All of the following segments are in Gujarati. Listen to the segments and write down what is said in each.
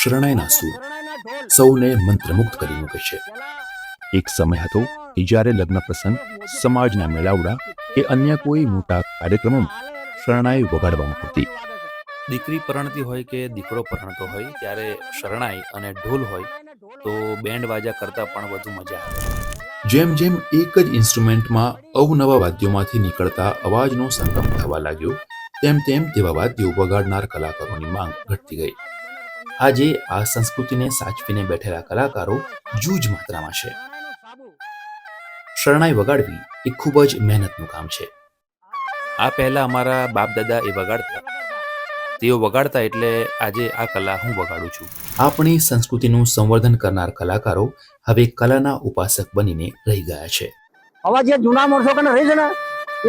શરણાઈના સૂર સૌને મંત્રમુગ્ધ કરી મૂકે છે. એક સમય હતો કે જ્યારે લગ્ન પ્રસંગ સમાજના મેળાવડા કે અન્ય કોઈ મોટા કાર્યક્રમોમાં શરણાઈ વગાડવામાં આવતી. દીકરી પરણતી હોય કે દીકરો પરણતો હોય ત્યારે શરણાઈ અને ઢોલ હોય તો બેન્ડ વાજા કરતાં પણ વધુ મજા આવે. જેમ જેમ એક જ ઇન્સ્ટ્રુમેન્ટમાં અવનવા વાદ્યોમાંથી નીકળતા અવાજનો સંગમ થવા લાગ્યો તેમ તેમ તેવા વાદ્યો વગાડનાર કલાકારોની માંગ ઘટતી ગઈ. આજે આ સંસ્કૃતિને સાચવીને બેઠેલા કલાકારો જૂજ માત્રામાં છે. શરણાઈ વગાડવી એ ખૂબ જ મહેનતનું કામ છે. આ પહેલા અમારા બાપ દાદા એ વગાડતા. તેઓ વગાડતા એટલે આજે આ કલા હું વગાડું છું. આપણી સંસ્કૃતિનું સંવર્ધન કરનાર કલાકારો હવે કલાના ઉપાસક બનીને રહી ગયા છે. આવા જે જૂના મોરસો કને રહી છે ને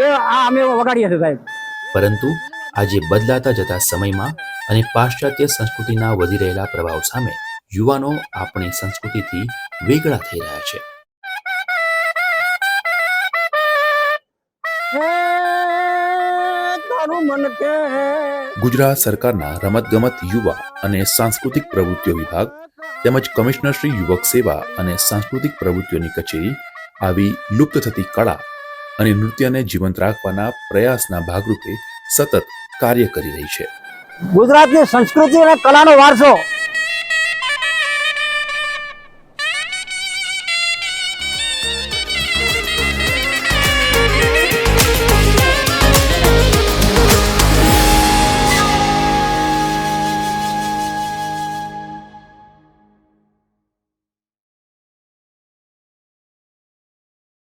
એ આ અમે વગાડીએ છીએ સાહેબ. પરંતુ આજે બદલાતા જતા સમયમાં અને પાશ્ચાત્ય સંસ્કૃતિના વધી રહેલા પ્રભાવ સામે યુવાનો આપણી સંસ્કૃતિથી વેગળા થઈ રહ્યા છે. ગુજરાત સરકારના રમતગમત યુવા અને સાંસ્કૃતિક પ્રવૃત્તિઓ વિભાગ તેમજ કમિશનર શ્રી યુવક સેવા અને સાંસ્કૃતિક પ્રવૃત્તિઓની કચેરી આવી લુપ્ત થતી કળા અને નૃત્યને જીવંત રાખવાના પ્રયાસના ભાગરૂપે સતત કાર્ય કરી રહી છે. ગુજરાતની સંસ્કૃતિ અને કલાનો વારસો